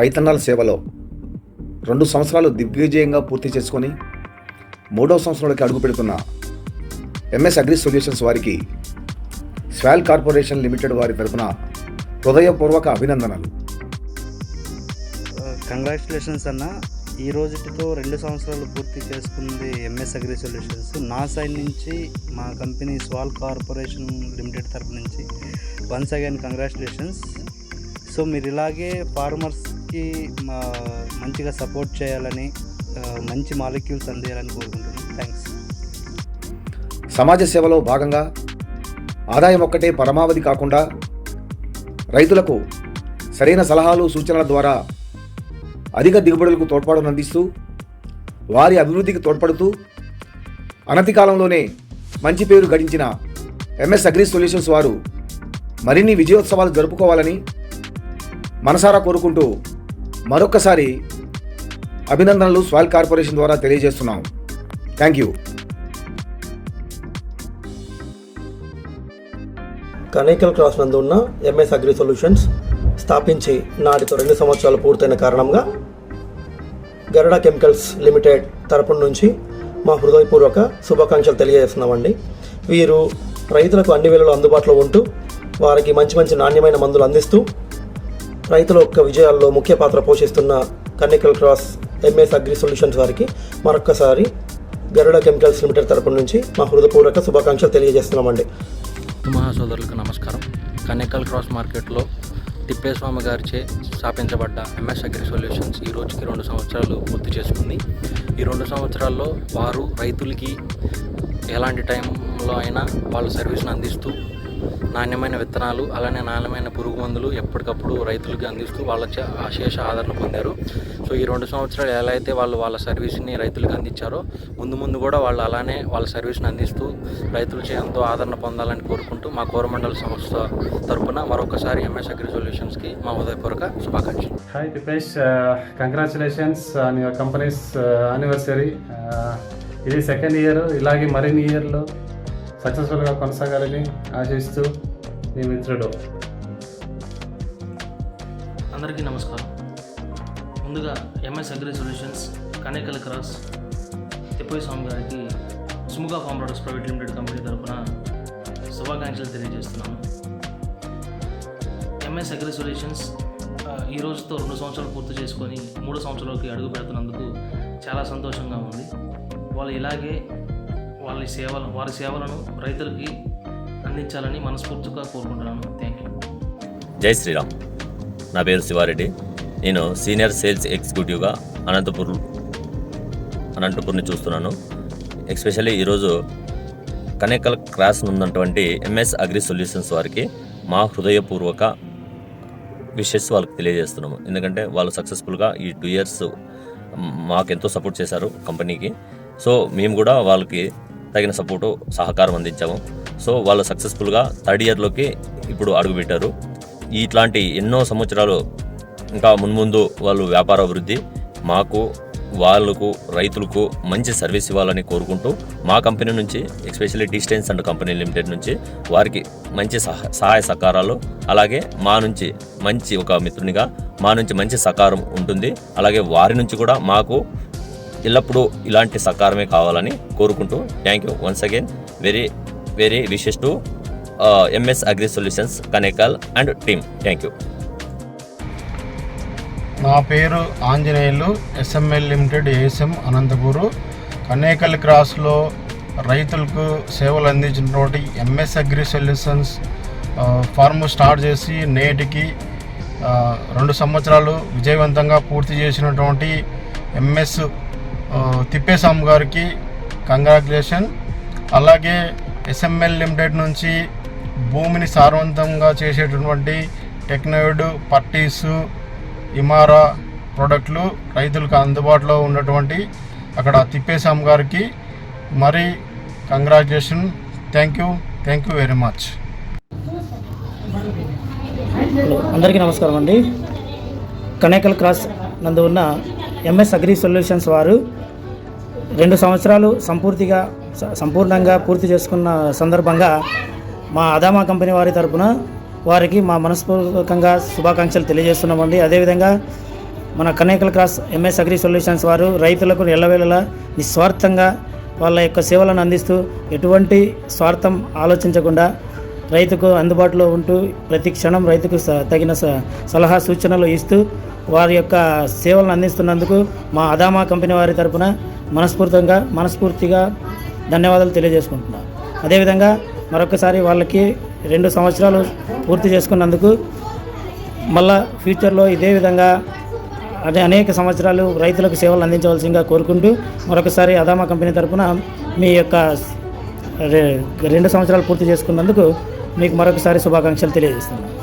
రైతన్నల సేవలో రెండు సంవత్సరాలు దిగ్విజయంగా పూర్తి చేసుకొని మూడవ సంవత్సరంలోకి అడుగు పెడుతున్న ఎంఎస్ అగ్రి సొల్యూషన్స్ వారికి స్వాల్ కార్పొరేషన్ లిమిటెడ్ వారి తరఫున హృదయపూర్వక అభినందనలు. Uh, కంగ్రాచులేషన్స్ అన్న. ఈ రోజుతో రెండు సంవత్సరాలు పూర్తి చేసుకుంది ఎంఎస్ అగ్రి సొల్యూషన్స్. నా సైడ్ నుంచి మా కంపెనీ స్వాల్ కార్పొరేషన్ లిమిటెడ్ తరపు నుంచి వన్స్ అగైన్ కంగ్రాచులేషన్స్ సో మీరు ఇలాగే ఫార్మర్స్ మా మంచిగా సపోర్ట్ చేయాలని మంచి మాలిక్యూల్స్ అందేయాలని కోరుకుంటున్నాను థ్యాంక్స్ సమాజ సేవలో భాగంగా ఆదాయం ఒక్కటే పరమావధి కాకుండా రైతులకు సరైన సలహాలు సూచనల ద్వారా అధిక దిగుబడులకు తోడ్పాటును అందిస్తూ వారి అభివృద్ధికి తోడ్పడుతూ అనతి కాలంలోనే మంచి పేరు గడించిన ఎంఎస్ అగ్రి సొల్యూషన్స్ వారు మరిన్ని విజయోత్సవాలు జరుపుకోవాలని మనసారా కోరుకుంటూ మరొకసారి అభినందనలు స్వాల్ కార్పొరేషన్ ద్వారా తెలియజేస్తున్నాం. థ్యాంక్ యూ కనేకల్ క్రాస్ నందు ఉన్న ఎంఎస్ అగ్రి సొల్యూషన్స్ స్థాపించి నాటితో రెండు సంవత్సరాలు పూర్తయిన కారణంగా గరుడ కెమికల్స్ లిమిటెడ్ తరపు నుంచి మా హృదయపూర్వక శుభాకాంక్షలు తెలియజేస్తున్నామండి. వీరు రైతులకు అన్ని వేళలు అందుబాటులో ఉంటూ వారికి మంచి మంచి నాణ్యమైన మందులు అందిస్తూ రైతుల యొక్క విజయాల్లో ముఖ్య పాత్ర పోషిస్తున్న Kanekal Cross MS Agri Solutions వారికి మరొక్కసారి గరుడ కెమికల్స్ లిమిటెడ్ తరపు నుంచి మా హృదయపూర్వక శుభాకాంక్షలు తెలియజేస్తున్నామండి. మహాసోదరులకు నమస్కారం. కన్నికల్ క్రాస్ మార్కెట్లో తిప్పేస్వామి గారిచే స్థాపించబడ్డ ఎంఎస్ అగ్రి సొల్యూషన్స్ ఈ రోజుకి రెండు సంవత్సరాలు పూర్తి చేసుకుంది. ఈ రెండు సంవత్సరాల్లో వారు రైతులకి ఎలాంటి టైంలో అయినా వాళ్ళ సర్వీస్ను అందిస్తూ నాణ్యమైన విత్తనాలు అలానే నాణ్యమైన పురుగు మందులు ఎప్పటికప్పుడు రైతులకి అందిస్తూ వాళ్ళ అశేష ఆదరణ పొందారు. సో ఈ రెండు సంవత్సరాలు ఎలా అయితే వాళ్ళు వాళ్ళ సర్వీస్ని రైతులకు అందించారో ముందు ముందు కూడా వాళ్ళు అలానే వాళ్ళ సర్వీస్ని అందిస్తూ రైతులచే ఎంతో ఆదరణ పొందాలని కోరుకుంటూ మా కోరమండల సంస్థ తరపున మరొకసారి ఎంఎస్ అగ్రి సొల్యూషన్స్కి మా ఉదయపూర్వక శుభాకాంక్షలు. Hi Dipesh congratulations congratulations on ఇది సెకండ్ ఇయర్ ఇలాగే మరిన్ని ఇయర్లో సక్సెస్ఫుల్గా కొనసాగాలని ఆశిస్తూ మీ మిత్రుడు. అందరికీ నమస్కారం. ముందుగా MS Agri Solutions Kanekal Cross Tippayya Swamy గారికి Sumuga Farm Products Private Limited company తరఫున శుభాకాంక్షలు తెలియజేస్తున్నాను. ఎంఎస్ అగ్రి సొల్యూషన్స్ ఈ రోజుతో రెండు సంవత్సరాలు పూర్తి చేసుకొని మూడు సంవత్సరాలకి అడుగు పెడుతున్నందుకు చాలా సంతోషంగా ఉంది. వాళ్ళు ఇలాగే వాళ్ళ సేవలు వారి సేవలను రైతులకి అందించాలని మనస్ఫూర్తిగా కోరుకుంటున్నాను. థ్యాంక్ యూ జై శ్రీరామ్. నా పేరు శివారెడ్డి. నేను సీనియర్ సేల్స్ ఎగ్జిక్యూటివ్గా అనంతపూర్ అనంతపూర్ని చూస్తున్నాను. ఎస్పెషల్లీ ఈరోజు కనేకల్ క్రాస్ ఉన్నటువంటి ఎంఎస్ అగ్రి సొల్యూషన్స్ వారికి మా హృదయపూర్వక విషెస్ వాళ్ళకి తెలియజేస్తున్నాము. ఎందుకంటే వాళ్ళు సక్సెస్ఫుల్గా ఈ టూ ఇయర్స్ మాకు ఎంతో సపోర్ట్ చేశారు కంపెనీకి. సో మేము కూడా వాళ్ళకి తగిన సపోర్టు సహకారం అందించాము. సో వాళ్ళు సక్సెస్ఫుల్గా థర్డ్ ఇయర్లోకి ఇప్పుడు అడుగుపెట్టారు. ఇట్లాంటి ఎన్నో సంవత్సరాలు ఇంకా మున్ముందు వాళ్ళు వ్యాపార అభివృద్ధి మాకు వాళ్ళకు రైతులకు మంచి సర్వీస్ ఇవ్వాలని కోరుకుంటూ మా కంపెనీ నుంచి especially distance and company limited నుంచి వారికి మంచి సహ సహాయ సహకారాలు అలాగే మా నుంచి మంచి ఒక మిత్రునిగా మా నుంచి మంచి సహకారం ఉంటుంది. అలాగే వారి నుంచి కూడా మాకు ఎల్లప్పుడూ ఇలాంటి సహకారమే కావాలని కోరుకుంటూ thank you once again. Very very wishes to MS Agri Solutions Kanekal and team. Thank you. నా పేరు Anjaneyulu SML limited ASM Anantapur. Kanekal క్రాస్లో రైతులకు సేవలు అందించినటువంటి MS Agri Solutions farm start చేసి నేటికి రెండు సంవత్సరాలు విజయవంతంగా పూర్తి చేసినటువంటి ఎంఎస్ తిప్పేస్వామి గారికి. కంగ్రాచులేషన్ అలాగే ఎస్ఎంఎల్ లిమిటెడ్ నుంచి భూమిని సారవంతంగా చేసేటటువంటి టెక్నోయిడ్ పట్టీసు ఇమారా ప్రోడక్ట్లు రైతులకు అందుబాటులో ఉన్నటువంటి అక్కడ తిప్పేస్వామి గారికి. మరి congratulation thank you thank you very much అందరికీ నమస్కారం అండి. కనేకల్ క్రాస్ నందు ఉన్న ఎంఎస్ అగ్రి సొల్యూషన్స్ వారు రెండు సంవత్సరాలు సంపూర్తిగా సంపూర్ణంగా పూర్తి చేసుకున్న సందర్భంగా మా అదామా కంపెనీ వారి తరపున వారికి మా మనస్పూర్వకంగా శుభాకాంక్షలు తెలియజేస్తున్నామండి. అదేవిధంగా మన Kanekal Cross MS Agri Solutions వారు రైతులకు ఎల్లవేళలా నిస్వార్థంగా వాళ్ళ యొక్క సేవలను అందిస్తూ ఎటువంటి స్వార్థం ఆలోచించకుండా రైతుకు అందుబాటులో ఉంటూ ప్రతి క్షణం రైతుకు స- తగిన స- సలహా సూచనలు ఇస్తూ వారి యొక్క సేవలను అందిస్తున్నందుకు మా అదామా కంపెనీ వారి తరపున మనస్ఫూర్తంగా మనస్ఫూర్తిగా ధన్యవాదాలు తెలియజేసుకుంటున్నాను అదేవిధంగా మరొకసారి వాళ్ళకి రెండు సంవత్సరాలు పూర్తి చేసుకున్నందుకు మళ్ళా ఫ్యూచర్లో ఇదే విధంగా అదే అనేక సంవత్సరాలు రైతులకు సేవలు అందించవలసిందిగా కోరుకుంటూ మరొకసారి అదామా కంపెనీ తరఫున మీ యొక్క రెండు సంవత్సరాలు పూర్తి చేసుకున్నందుకు మీకు మరొకసారి శుభాకాంక్షలు తెలియజేస్తున్నాను.